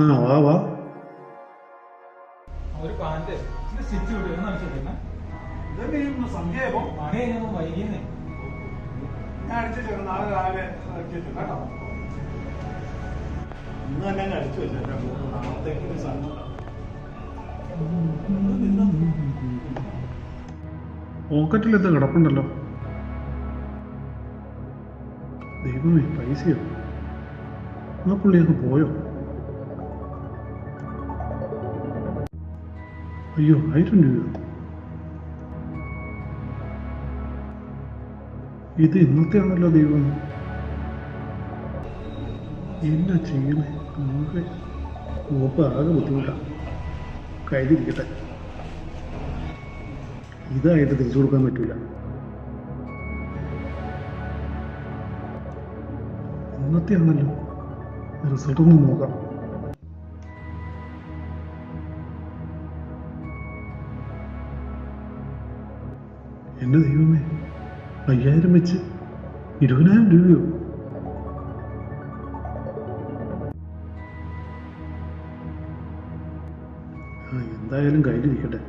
ആ വാ വാ. ഒരു പാന്റ് സ്റ്റിച്ച് വിട്ടു എന്ന്. അടിച്ചിട്ടില്ല ഇതന്നെ ഈ സന്ധ്യയായപ്പോ? മണി കഴിഞ്ഞപ്പോ വൈകിയെന്നേ. ഞാൻ അടിച്ചു വെച്ചേക്കാം നാളെ രാവിലെ അടിച്ചു കേട്ടോ. ഇന്ന് തന്നെ അങ്ങ് അടിച്ചു വെച്ചേക്കാം നാളത്തേക്ക് ഒരു ഇത് നിന്നോ? പോക്കറ്റിൽ ഇത് കിടപ്പുണ്ടല്ലോ. ദൈവമേ പൈസയോ? ആ പുള്ളി അങ്ങ് പോയോ? അയ്യോ ആയിരം രൂപ ഇത് ഇന്നത്തെ ആണല്ലോ ദൈവം. എന്നാ ചെയ്യണേ നമുക്ക് മൂപ്പ് ആകെ ബുദ്ധിമുട്ടാണ് കയ്യിലിരിക്കട്ടെ. ഇതായിട്ട് തിരിച്ചു കൊടുക്കാൻ പറ്റൂല. ഇന്നത്തെ ആണല്ലോ റിസൾട്ട് നോക്കാം. എന്റെ ദൈവമേ അയ്യായിരം വെച്ച് ഇരുപതിനായിരം രൂപയോ? ആ എന്തായാലും കയ്യിലിരിക്കട്ടെ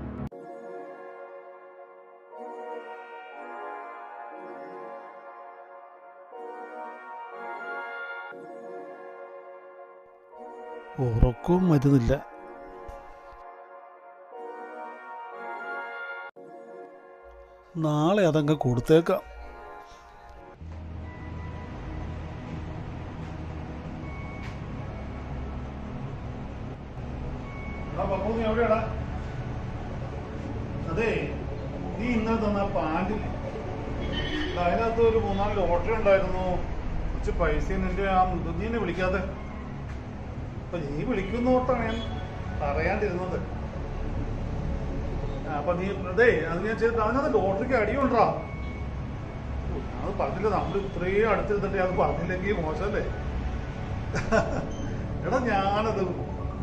ഉറക്കവും വരുന്നില്ല നാളെ അതങ്ങ് കൊടുത്തേക്കാം. അതേ നീ തന്ന ഒരു മൂന്നാൽ ലോട്ടറി ഉണ്ടായിരുന്നു. കുറച്ച് പൈസ നിന്റെ ആ നീ വിളിക്കാതെ. അപ്പൊ നീ വിളിക്കുന്ന ഓർത്താണ് ഞാൻ പറയാണ്ടിരുന്നത്. അപ്പൊ നീ അതേ അത് ഞാൻ ചെയ്തിട്ട് അവനത് ലോട്ടറിക്ക് അടിയുണ്ടാ അത് പറഞ്ഞില്ല. നമ്മൾ ഇത്രയും അടുത്തിരുന്നിട്ട് അത് പറഞ്ഞില്ലെങ്കിൽ മോശമല്ലേ? എടാ ഞാനത്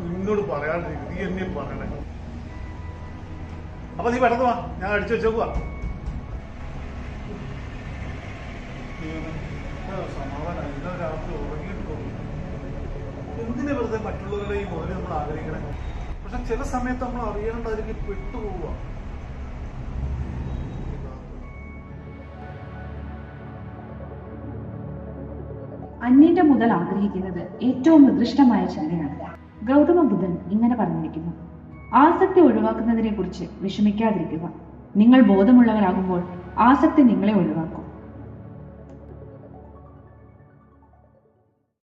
നിന്നോട് പറയാണ്ടിരിക്കും നീ എന്നെ പറയണേ. അപ്പൊ നീ പെട്ടെന്ന് വാ. ഞാൻ അടിച്ചു വെച്ചേക്കുവാ സമാധാനം? ഇന്നലെ രാത്രി ഉറങ്ങിയിട്ടുള്ളൂ എന്തിനാ വെറുതെ മറ്റുള്ളവരുടെ ഈ മുതൽ നമ്മൾ ആഗ്രഹിക്കണേ? പക്ഷെ ചില സമയത്ത് നമ്മൾ അറിയാണ്ട് അതിലേക്ക് പെട്ടുപോവുക. അന്യന്റെ മുതൽ ആഗ്രഹിക്കുന്നത് ഏറ്റവും നികൃഷ്ടമായ ചിന്തയാണ്. ഗൗതമ ബുദ്ധൻ ഇങ്ങനെ പറഞ്ഞിരിക്കുന്നു. ആസക്തി ഒഴിവാക്കുന്നതിനെ കുറിച്ച് വിഷമിക്കാതിരിക്കുക. നിങ്ങൾ ബോധമുള്ളവരാകുമ്പോൾ ആസക്തി നിങ്ങളെ ഒഴിവാക്കും.